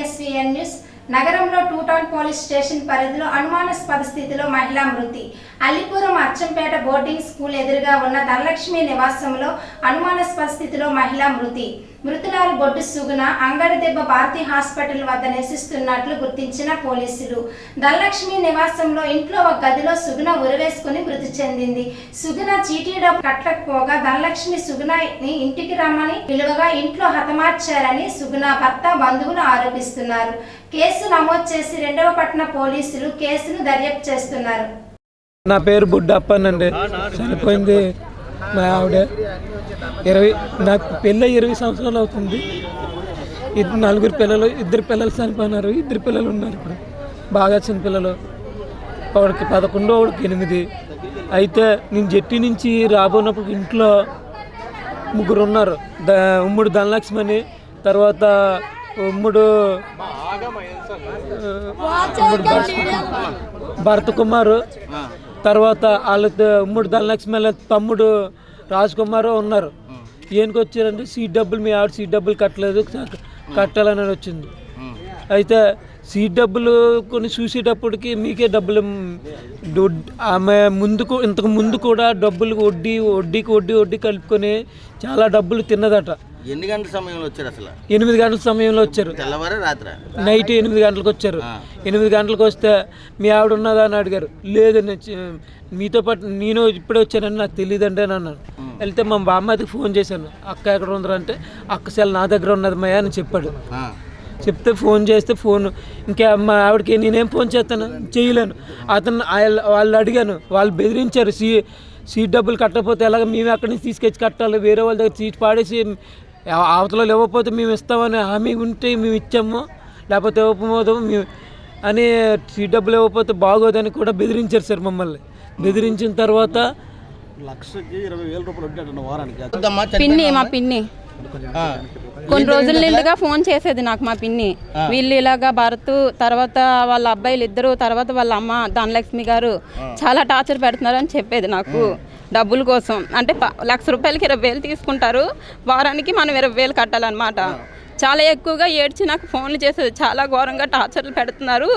Welcome news. నగరంలో two town police station పరిధిలో అనుమానాస్పద స్థితిలో మహిళా మృతి. అల్లిపురం అచ్చంపేట బోర్డింగ్ స్కూల్ ఎదురుగా ఉన్న ధనలక్ష్మి నివాసంలో అనుమానాస్పద స్థితిలో మహిళా మృతి. మృతురాలు బొడ్డు సుగుణ అంగడి దెబ్బ భారతీ హాస్పిటల్ వద్ద నివసిస్తున్నట్లు గుర్తించిన పోలీసులు. ధనలక్ష్మి నివాసంలో ఇంట్లో ఒక గదిలో సుగుణ ఉరివేసుకుని మృతి చెందింది. సుగుణ చీటీ డబ్బు కట్టకపోగా ధనలక్ష్మి సుగుణని ఇంటికి రమ్మని విలువగా ఇంట్లో హతమార్చారని సుగుణ భర్త బంధువులు ఆరోపిస్తున్నారు. కేసు నమోదు చేసి రెండవ పట్టణ పోలీసులు కేసును దర్యాప్తు చేస్తున్నారు. నా పేరు బుడ్డప్పనండి చనిపోయింది మా ఆవిడ ఇరవై నాకు పెళ్ళి ఇరవై సంవత్సరాలు అవుతుంది. ఇద్దరు నలుగురు పిల్లలు ఇద్దరు పిల్లలు చనిపోయినారు ఇద్దరు పిల్లలు ఉన్నారు ఇప్పుడు. బాగా చిన్న పిల్లలు ఒకడికి పదకొండు ఒకడికి ఎనిమిది. అయితే నేను జట్టి నుంచి రాబోనప్పుడు ఇంట్లో ముగ్గురు ఉన్నారు. ద ఉమ్ముడు ధనలక్ష్మి తర్వాత ఉమ్ముడు ఉమ్ముడు భరత్ కుమారు. తర్వాత వాళ్ళ ఉమ్ముడు ధనలక్ష్మి తమ్ముడు రాజ్ కుమార్ ఉన్నారు ఈయనకి వచ్చారంటే సీట్ డబ్బులు మీ ఆవిడ సీట్ డబ్బులు కట్టలేదు. కట్టాలని వచ్చింది. అయితే సీట్ డబ్బులు కొన్ని చూసేటప్పటికి మీకే డబ్బులు ఆమె ముందుకు ఇంతకు ముందు కూడా డబ్బులు వడ్డీ వడ్డీకి వడ్డీ వడ్డీ కలుపుకొని చాలా డబ్బులు తిన్నదట. ఎన్ని గంటల సమయంలో వచ్చారు అసలు? ఎనిమిది గంటల సమయంలో వచ్చారు. తెల్లవారు రాత్రి? నైట్ ఎనిమిది గంటలకు వచ్చారు. ఎనిమిది గంటలకు వస్తే మీ ఆవిడ ఉన్నదా అని అడిగారు. లేదు మీతో పాటు నేను ఇప్పుడే వచ్చానని నాకు తెలియదండి అని అన్నాను వెళ్తే మా బామ్మదికి ఫోన్ చేశాను. అక్క ఎక్కడ ఉందరు అంటే అక్క సెల్ నా దగ్గర ఉన్నది మయ్య అని చెప్పాడు. చెప్తే ఫోన్ చేస్తే ఫోన్. ఇంకా మా ఆవిడకి నేనేం ఫోన్ చేస్తాను? చేయలేను. అతను వాళ్ళు అడిగాను వాళ్ళు బెదిరించారు సీ సీట్ డబ్బులు కట్టకపోతే ఎలాగ మేము అక్కడి నుంచి తీసుకొచ్చి కట్టాలి? వేరే వాళ్ళ దగ్గర సీట్ పాడేసి అవతల ఇవ్వకపోతే మేము ఇస్తామని హామీ ఉంటే మేము ఇచ్చాము. లేకపోతే ఇవ్వకపోతే మేము అని సీట్ డబ్బులు ఇవ్వకపోతే బాగోదని కూడా బెదిరించారు సార్ మమ్మల్ని. బెదిరించిన తర్వాత లక్షకి ఇరవై వేల రూపాయలు ఉంటాడు వారానికి. వద్దమ్మా, పిన్ని మా పిన్ని. కొన్ని రోజుల నిండుగా ఫోన్ చేసేది నాకు మా పిన్ని. వీళ్ళు ఇలాగా భరత్ తర్వాత వాళ్ళ అబ్బాయిలు ఇద్దరు తర్వాత వాళ్ళ అమ్మ ధనలక్ష్మి గారు చాలా టార్చర్ పెడుతున్నారు అని చెప్పేది నాకు డబ్బుల కోసం. అంటే లక్ష రూపాయలకి ఇరవై వేలు తీసుకుంటారు. వారానికి మనం ఇరవై వేలు కట్టాలన్నమాట. చాలా ఎక్కువగా ఏడ్చి నాకు ఫోన్లు చేసేది. చాలా ఘోరంగా టార్చర్లు పెడుతున్నారు.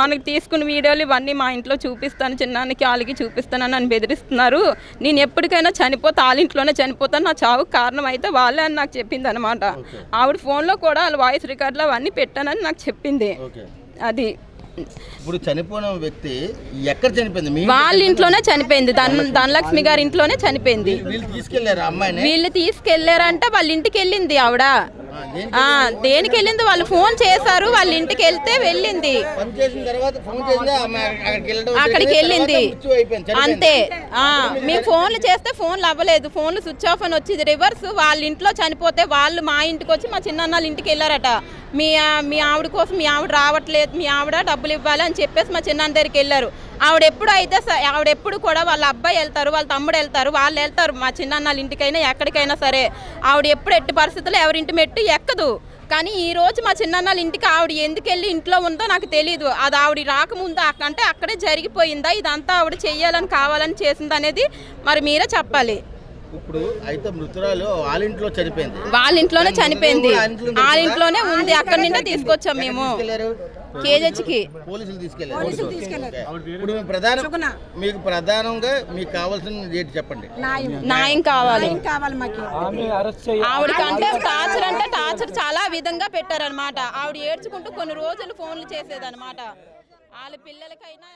మనకి తీసుకున్న వీడియోలు ఇవన్నీ మా ఇంట్లో చూపిస్తాను. చిన్నానికి వాళ్ళకి చూపిస్తానని నన్ను బెదిరిస్తున్నారు. నేను ఎప్పటికైనా చనిపోతే వాళ్ళ ఇంట్లోనే చనిపోతాను. నా చావుకు కారణం అయితే వాళ్ళే అని నాకు చెప్పింది అనమాట ఆవిడ ఫోన్లో కూడా వాళ్ళ వాయిస్ రికార్డులు అవన్నీ పెట్టానని నాకు చెప్పింది. అది. ఇప్పుడు చనిపోయిన వ్యక్తి ఎక్కడ చనిపోయింది? వాళ్ళ ఇంట్లోనే చనిపోయింది. ధన ధనలక్ష్మి గారి ఇంట్లోనే చనిపోయింది. వీళ్ళు తీసుకెళ్ళారు అమ్మాయిని? వీళ్ళు తీసుకెళ్ళారంట. వాళ్ళ ఇంటికి వెళ్ళింది ఆవిడ. దేనికి వెళ్ళింది వాళ్ళు ఫోన్ చేశారు వాళ్ళ ఇంటికి వెళ్తే వెళ్ళింది. అక్కడికి వెళ్ళింది అంతే మేము ఫోన్లు చేస్తే ఫోన్లు అవ్వలేదు. ఫోన్లు స్విచ్ ఆఫ్ అని వచ్చింది రివర్స్. వాళ్ళ ఇంట్లో చనిపోతే వాళ్ళు మా ఇంటికి వచ్చి మా చిన్నన్నాళ్ళ ఇంటికి వెళ్ళారట మీ ఆ- మీ ఆవిడ కోసం మీ ఆవిడ రావట్లేదు మీ ఆవిడ డబ్బులు ఇవ్వాలి అని చెప్పేసి మా చిన్నాన్న దగ్గరికి వెళ్ళారు. ఆవిడ ఎప్పుడు అయితే స- ఆవిడ ఎప్పుడు కూడా వాళ్ళ అబ్బాయి వెళ్తారు వాళ్ళ తమ్ముడు వెళ్తారు వాళ్ళు వెళ్తారు. మా చిన్నాన్నల ఇంటికైనా ఎక్కడికైనా సరే ఆవిడ ఎప్పుడు ఎట్టి పరిస్థితుల్లో ఎవరింటి మెట్టు ఎక్కదు. కానీ ఈ రోజు మా చిన్నన్నల ఇంటికి ఆవిడ ఎందుకు వెళ్ళి ఇంట్లో ఉందో నాకు తెలియదు అది ఆవిడ రాకముందు అంటే అక్కడే జరిగిపోయిందా? ఇదంతా ఆవిడ చెయ్యాలని కావాలని చేసింది అనేది మరి మీరే చెప్పాలి. ఇప్పుడు అయితే మృతురాలు వాళ్ళ ఇంట్లో చనిపోయింది. వాళ్ళ ఇంట్లోనే చనిపోయింది. వాళ్ళ ఇంట్లోనే ఉంది. అక్కడి నుండే తీసుకొచ్చాం మేము. తీసుకెళ్ళారు కేజెచ్కి. పోలీసులు తీసుకెళ్ళారు ఓకే. ఇప్పుడు మీ ప్రధాన మీకు ప్రధానంగా మీకు కావాల్సిన డేట్ చెప్పండి. న్యాయం కావాలి. ఆవిడకి అంటే టార్చర్ అంటే టార్చర్ చాలా విధంగా పెట్టారనమాట ఆవిడ ఏడ్చుకుంటూ కొన్ని రోజులు ఫోన్లు చేసేదన్నమాట. వాళ్ళ పిల్లలకైనా